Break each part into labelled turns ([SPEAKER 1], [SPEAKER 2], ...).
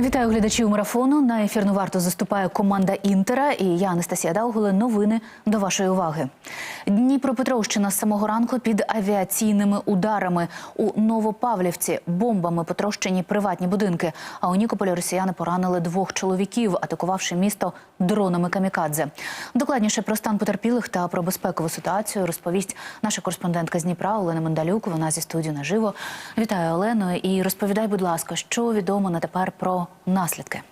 [SPEAKER 1] Вітаю глядачів марафону. На ефірну варту заступає команда Інтера і я Анастасія Даугуле. Новини до вашої уваги. Дніпропетровщина з самого ранку під авіаційними ударами у Новопавлівці бомбами потрощені приватні будинки. А у Нікополі росіяни поранили двох чоловіків, атакувавши місто дронами камікадзе. Докладніше про стан потерпілих та про безпекову ситуацію розповість наша кореспондентка з Дніпра Олена Мендалюк. Вона зі студії наживо. Вітаю Олено. І розповідай, будь ласка, що відомо на тепер про наслідки.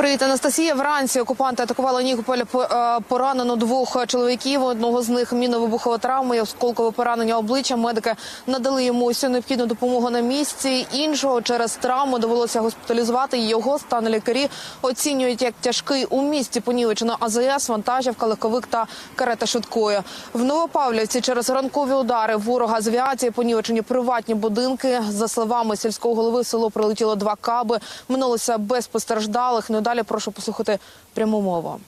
[SPEAKER 2] Привіт, Анастасія. Вранці окупанти атакували Нікополь По- е, поранено двох чоловіків. Одного з них мінно-вибухова травма, і осколкове поранення обличчя. Медики надали йому усю необхідну допомогу на місці. Іншого через травму довелося госпіталізувати. Його стан лікарі оцінюють як тяжкий у місті. Понівечено АЗС, вантажівка, легковик та карета швидкої. В Новопавлівці через ранкові удари ворога з авіації понівечені приватні будинки. За словами сільського голови, село прилетіло два каби. Минулося без постраждалих. Далі прошу послухати пряму мову.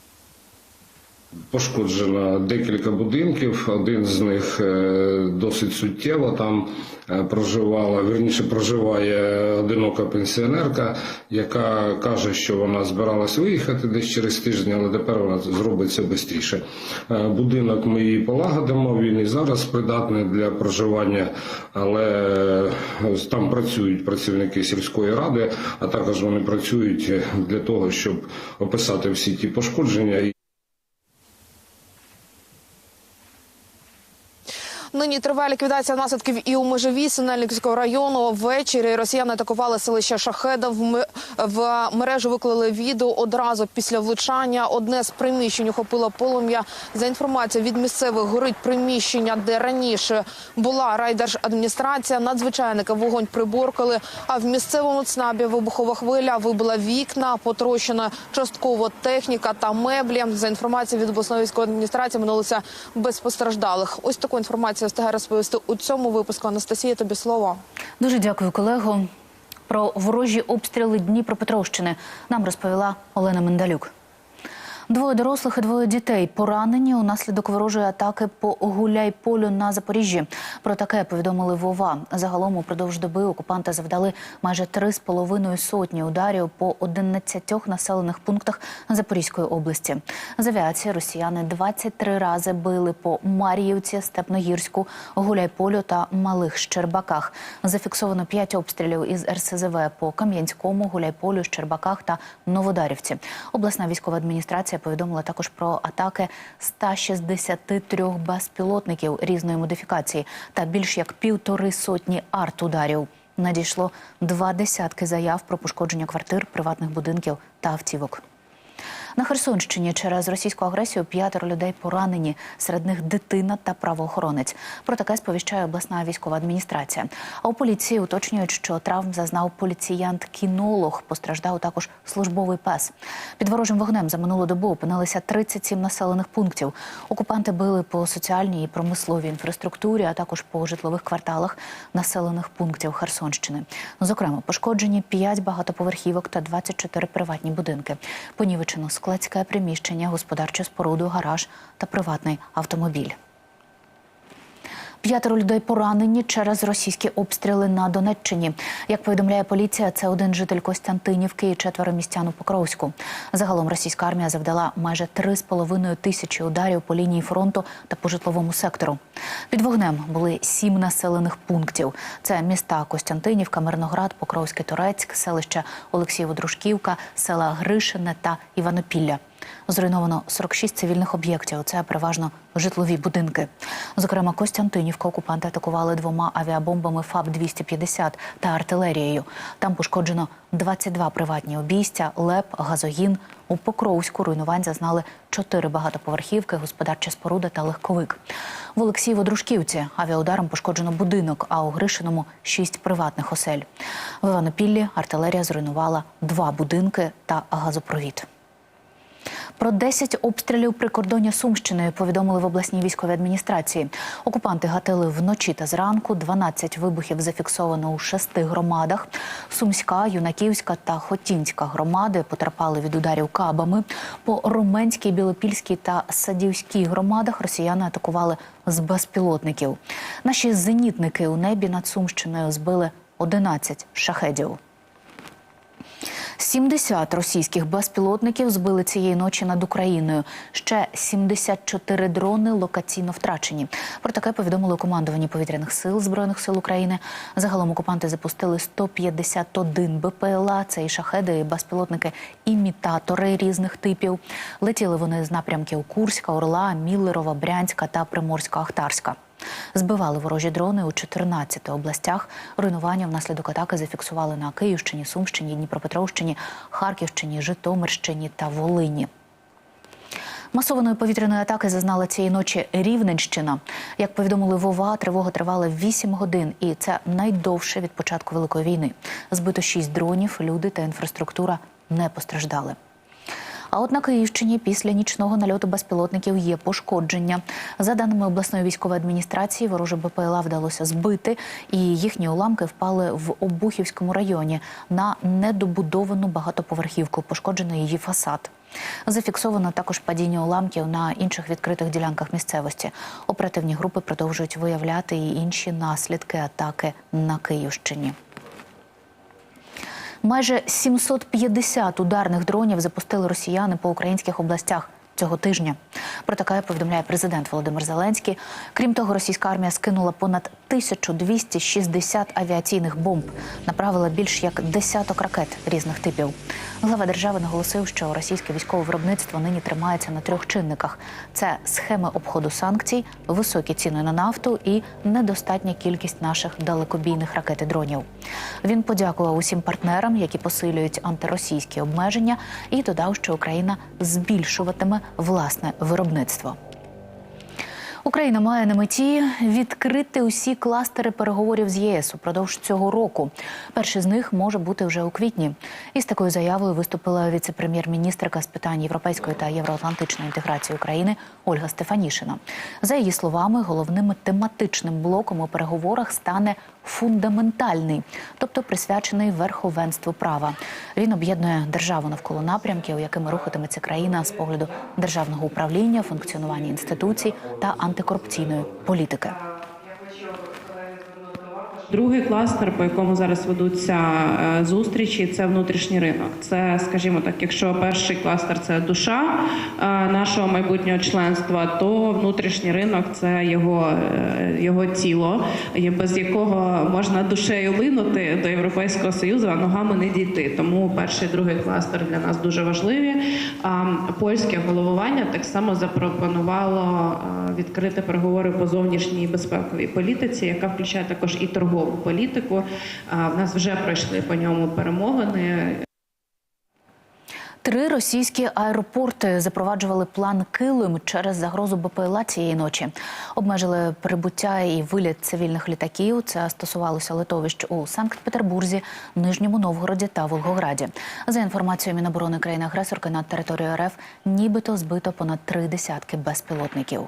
[SPEAKER 3] Пошкоджено декілька будинків. Один з них е, досить суттєво. Там е, проживала, вірніше проживає одинока пенсіонерка, яка каже, що вона збиралась виїхати десь через тиждень, але тепер вона зробить це швидше. Будинок ми її полагодимо. Він і зараз придатний для проживання, але е, там працюють працівники сільської ради, а також вони працюють для того, щоб описати всі ті пошкодження.
[SPEAKER 2] Нині триває ліквідація наслідків і у межові Синельниківського району. Ввечері росіяни атакували селище Шахеда. В мережу виклали відео одразу після влучання. Одне з приміщень охопило полум'я. За інформацією від місцевих горить приміщення, де раніше була райдержадміністрація. Надзвичайники вогонь приборкали. А в місцевому ЦНАБі вибухова хвиля вибила вікна, потрощена частково техніка та меблі. За інформацією від обласної військової адміністрації минулося без постраждалих. Ось таку інформацію встигає розповісти у цьому випуску. Анастасія, тобі слово.
[SPEAKER 1] Дуже дякую, колего. Про ворожі обстріли Дніпропетровщини нам розповіла Олена Мендалюк. Двоє дорослих і двоє дітей поранені унаслідок ворожої атаки по Гуляйполю на Запоріжжі. Про таке повідомили Вова. Загалом упродовж доби окупанти завдали майже три з половиною сотні ударів по 11 населених пунктах Запорізької області. З авіації росіяни 23 рази били по Мар'ївці, Степногірську, Гуляйполю та Малих Щербаках. Зафіксовано 5 обстрілів із РСЗВ по Кам'янському, Гуляйполю, Щербаках та Новодарівці. Обласна військова адміністрація повідомила також про атаки 163 безпілотників різної модифікації та більш як півтори сотні арт-ударів. Надійшло два десятки заяв про пошкодження квартир, приватних будинків та автівок. На Херсонщині через російську агресію п'ятеро людей поранені. Серед них дитина та правоохоронець. Про таке сповіщає обласна військова адміністрація. А у поліції уточнюють, що травм зазнав поліціянт-кінолог. Постраждав також службовий пес. Під ворожим вогнем за минулу добу опинилися 37 населених пунктів. Окупанти били по соціальній і промисловій інфраструктурі, а також по житлових кварталах населених пунктів Херсонщини. Зокрема, пошкоджені 5 багатоповерхівок та 24 приватні будинки. Понівечено складське приміщення, господарчу споруду, гараж та приватний автомобіль. П'ятеро людей поранені через російські обстріли на Донеччині. Як повідомляє поліція, це один житель Костянтинівки і четверо містян у Покровську. Загалом російська армія завдала майже 3,5 тисячі ударів по лінії фронту та по житловому сектору. Під вогнем були сім населених пунктів. Це міста Костянтинівка, Мирноград, Покровський Торецьк, селище Олексієво-Дружківка, села Гришине та Іванопілля. Зруйновано 46 цивільних об'єктів. Це переважно житлові будинки. Зокрема, Костянтинівка окупанти атакували двома авіабомбами ФАБ-250 та артилерією. Там пошкоджено 22 приватні обійстя, ЛЕП, газогін. У Покровську руйнувань зазнали чотири багатоповерхівки, господарча споруда та легковик. В Олексієво-Дружківці авіаударом пошкоджено будинок, а у Гришиному – шість приватних осель. В Іванопіллі артилерія зруйнувала два будинки та газопровід. Про 10 обстрілів прикордоння Сумщини повідомили в обласній військовій адміністрації. Окупанти гатили вночі та зранку. 12 вибухів зафіксовано у шести громадах. Сумська, Юнаківська та Хотінська громади потерпали від ударів кабами. По Руменській, Білопільській та Садівській громадах росіяни атакували з безпілотників. Наші зенітники у небі над Сумщиною збили 11 шахедів. 70 російських безпілотників збили цієї ночі над Україною. Ще 74 дрони локаційно втрачені. Про таке повідомили у командуванні повітряних сил збройних сил України. Загалом окупанти запустили 151 БПЛА. Це і шахеди, і безпілотники, імітатори різних типів. Летіли вони з напрямків Курська, Орла, Міллерова, Брянська та Приморська-Ахтарська. Збивали ворожі дрони у 14 областях. Руйнування внаслідок атаки зафіксували на Київщині, Сумщині, Дніпропетровщині, Харківщині, Житомирщині та Волині. Масованої повітряної атаки зазнала цієї ночі Рівненщина. Як повідомили Вова, тривога тривала 8 годин, і це найдовше від початку великої війни. Збито 6 дронів, люди та інфраструктура не постраждали. А от на Київщині після нічного нальоту безпілотників є пошкодження. За даними обласної військової адміністрації, вороже БПЛА вдалося збити, і їхні уламки впали в Обухівському районі на недобудовану багатоповерхівку. Пошкоджено її фасад. Зафіксовано також падіння уламків на інших відкритих ділянках місцевості. Оперативні групи продовжують виявляти і інші наслідки атаки на Київщині. Майже 750 ударних дронів запустили росіяни по українських областях цього тижня. Про таке повідомляє президент Володимир Зеленський. Крім того, російська армія скинула понад 1260 авіаційних бомб, направила більш як десяток ракет різних типів. Глава держави наголосив, що російське військове виробництво нині тримається на трьох чинниках: це схеми обходу санкцій, високі ціни на нафту і недостатня кількість наших далекобійних ракет і дронів. Він подякував усім партнерам, які посилюють антиросійські обмеження, і додав, що Україна збільшуватиме власне виробництво. Україна має на меті відкрити усі кластери переговорів з ЄС упродовж цього року. Перший з них може бути вже у квітні. Із такою заявою виступила віце-прем'єр-міністрка з питань європейської та євроатлантичної інтеграції України Ольга Стефанішина. За її словами, головним тематичним блоком у переговорах стане фундаментальний, тобто присвячений верховенству права. Він об'єднує державу навколо напрямків, якими рухатиметься країна з погляду державного управління, функціонування інституцій та антикорупційної політики.
[SPEAKER 4] Другий кластер, по якому зараз ведуться е, зустрічі, це внутрішній ринок. Це, скажімо так, якщо перший кластер це душа е, нашого майбутнього членства, то внутрішній ринок це його, е, його тіло, без якого можна душею линути до Європейського союзу, а ногами не дійти. Тому перший другий кластер для нас дуже важливі. Польське головування так само запропонувало відкрити переговори по зовнішній безпековій політиці, яка включає також і торгову політику. А, В нас вже пройшли по ньому перемовини.
[SPEAKER 1] Три російські аеропорти запроваджували план Килим через загрозу БПЛА цієї ночі. Обмежили прибуття і виліт цивільних літаків. Це стосувалося литовищ у Санкт-Петербурзі, Нижньому Новгороді та Волгограді. За інформацією Міноборони країни-агресорки над територією РФ, нібито збито понад три десятки безпілотників.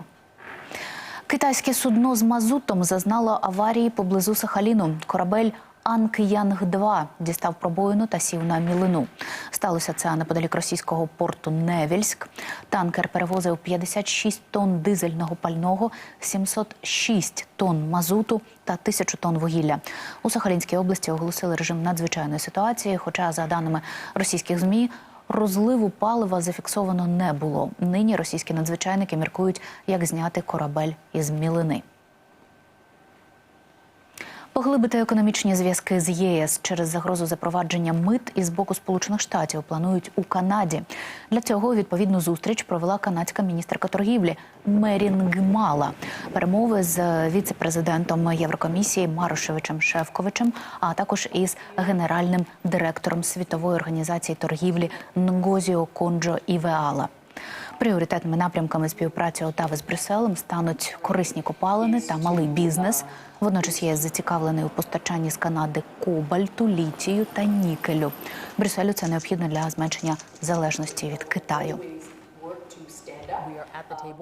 [SPEAKER 1] Китайське судно з мазутом зазнало аварії поблизу Сахаліну. Корабель Анк'янг-2 дістав пробоїну та сів на мілину. Сталося це неподалік російського порту Невельськ. Танкер перевозив 56 тонн дизельного пального, 706 тонн мазуту та 1000 тонн вугілля. У Сахалінській області оголосили режим надзвичайної ситуації. Хоча, за даними російських змі, розливу палива зафіксовано не було. Нині російські надзвичайники міркують, як зняти корабель із мілини. Поглибити економічні зв'язки з єС через загрозу запровадження мит із боку Сполучених Штатів планують у Канаді. Для цього відповідну зустріч провела канадська міністерка торгівлі Мерін Гмала. Перемови з віце-президентом Єврокомісії Марошевичем Шевковичем, а також із генеральним директором світової організації торгівлі Нгозіо Конджо Івеала. Пріоритетними напрямками співпраці Отави з Брюсселем стануть корисні копалини та малий бізнес. Водночас ЄС зацікавлений у постачанні з Канади кобальту, літію та нікелю. Брюсселю це необхідно для зменшення залежності від Китаю.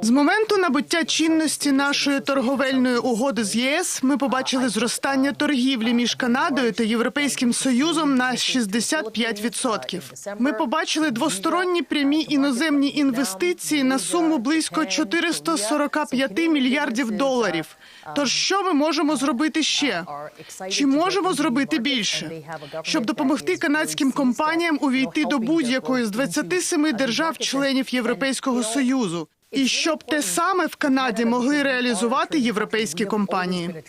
[SPEAKER 5] З моменту набуття чинності нашої торговельної угоди з ЄС ми побачили зростання торгівлі між Канадою та Європейським Союзом на 65%. Ми побачили двосторонні прямі іноземні інвестиції на суму близько 445 мільярдів доларів. Тож що ми можемо зробити ще? Чи можемо зробити більше, щоб допомогти канадським компаніям увійти до будь-якої з 27 держав-членів Європейського союзу? І щоб те саме в Канаді могли реалізувати європейські компанії.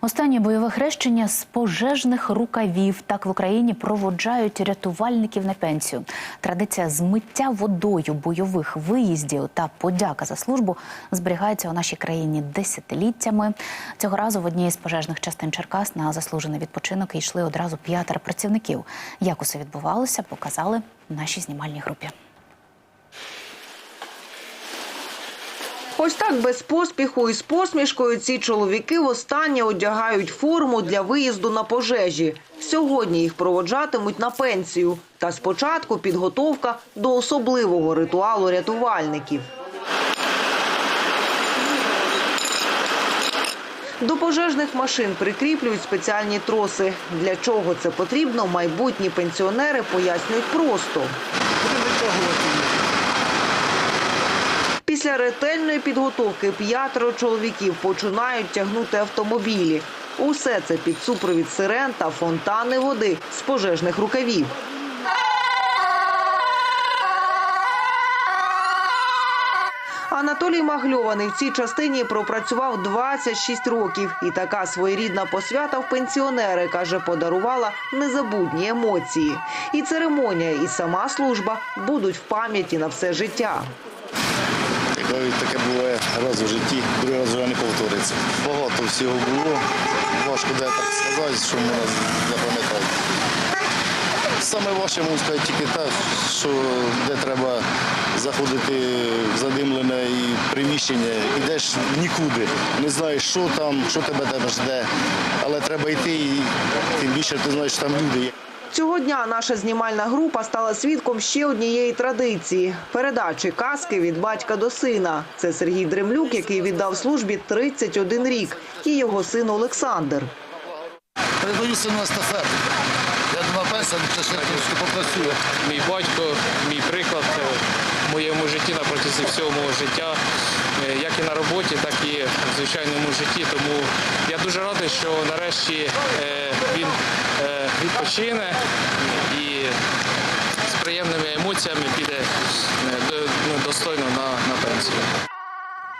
[SPEAKER 1] Останнє бойове хрещення з пожежних рукавів так в Україні проводжають рятувальників на пенсію. Традиція змиття водою бойових виїздів та подяка за службу зберігається у нашій країні десятиліттями. Цього разу в одній з пожежних частин Черкас на заслужений відпочинок йшли одразу п'ятеро працівників. Як усе відбувалося, показали в нашій знімальній групі.
[SPEAKER 6] Ось так без поспіху і з посмішкою ці чоловіки востаннє одягають форму для виїзду на пожежі. Сьогодні їх проводжатимуть на пенсію. Та спочатку підготовка до особливого ритуалу рятувальників. До пожежних машин прикріплюють спеціальні троси. Для чого це потрібно, майбутні пенсіонери пояснюють просто. Після ретельної підготовки п'ятеро чоловіків починають тягнути автомобілі. Усе це під супровід сирен та фонтани води з пожежних рукавів. Анатолій Магльований в цій частині пропрацював 26 років. І така своєрідна посвята в пенсіонери, каже, подарувала незабутні емоції. І церемонія, і сама служба будуть в пам'яті на все життя.
[SPEAKER 7] Навіть таке буває раз у житті, другий раз вже не повториться. Багато всього було. Важко де так сказати, що можна запам'ятати. Саме важче можу сказати тільки те, що де треба заходити в задимлене і приміщення, йдеш нікуди. Не знаєш, що там, що тебе тебе жде. Але треба йти і тим більше ти знаєш, що там люди є.
[SPEAKER 6] Цього дня наша знімальна група стала свідком ще однієї традиції передачі казки від батька до сина. Це Сергій Дремлюк, який віддав службі 31 рік, і його син Олександр.
[SPEAKER 7] Передаю сину естафету. Я думаю, пенсія, це ще трошки попрацює.
[SPEAKER 8] мій батько, мій приклад е, в моєму житті на протязі всього мого життя, е, як і на роботі, так і в звичайному житті. Тому я дуже радий, що нарешті е, він відпочине і з приємними емоціями піде е, ну, достойно на, на пенсію.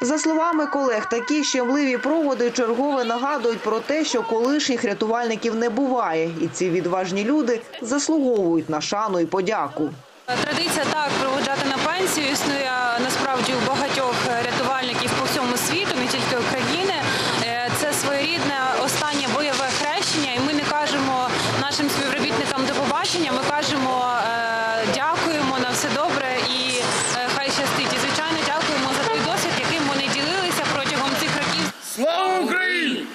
[SPEAKER 6] За словами колег, такі щемливі проводи чергове нагадують про те, що колишніх рятувальників не буває, і ці відважні люди заслуговують на шану і подяку.
[SPEAKER 9] Традиція так проводжати на пенсію існує насправді у багатьох рятувальників по всьому світу, не тільки України. Е, Це своєрідне останнє бойове хрещення, і ми не кажемо нашим співробітникам до побачення. Ми кажемо е, дякуємо на все добре і е, хай щастить. І звичайно дякуємо за той досвід, яким вони ділилися протягом цих років. Слава Україні!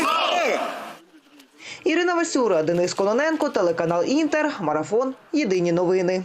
[SPEAKER 6] Слава Ірина Васюра, Денис Кононенко, телеканал Інтер, Марафон. Єдині новини.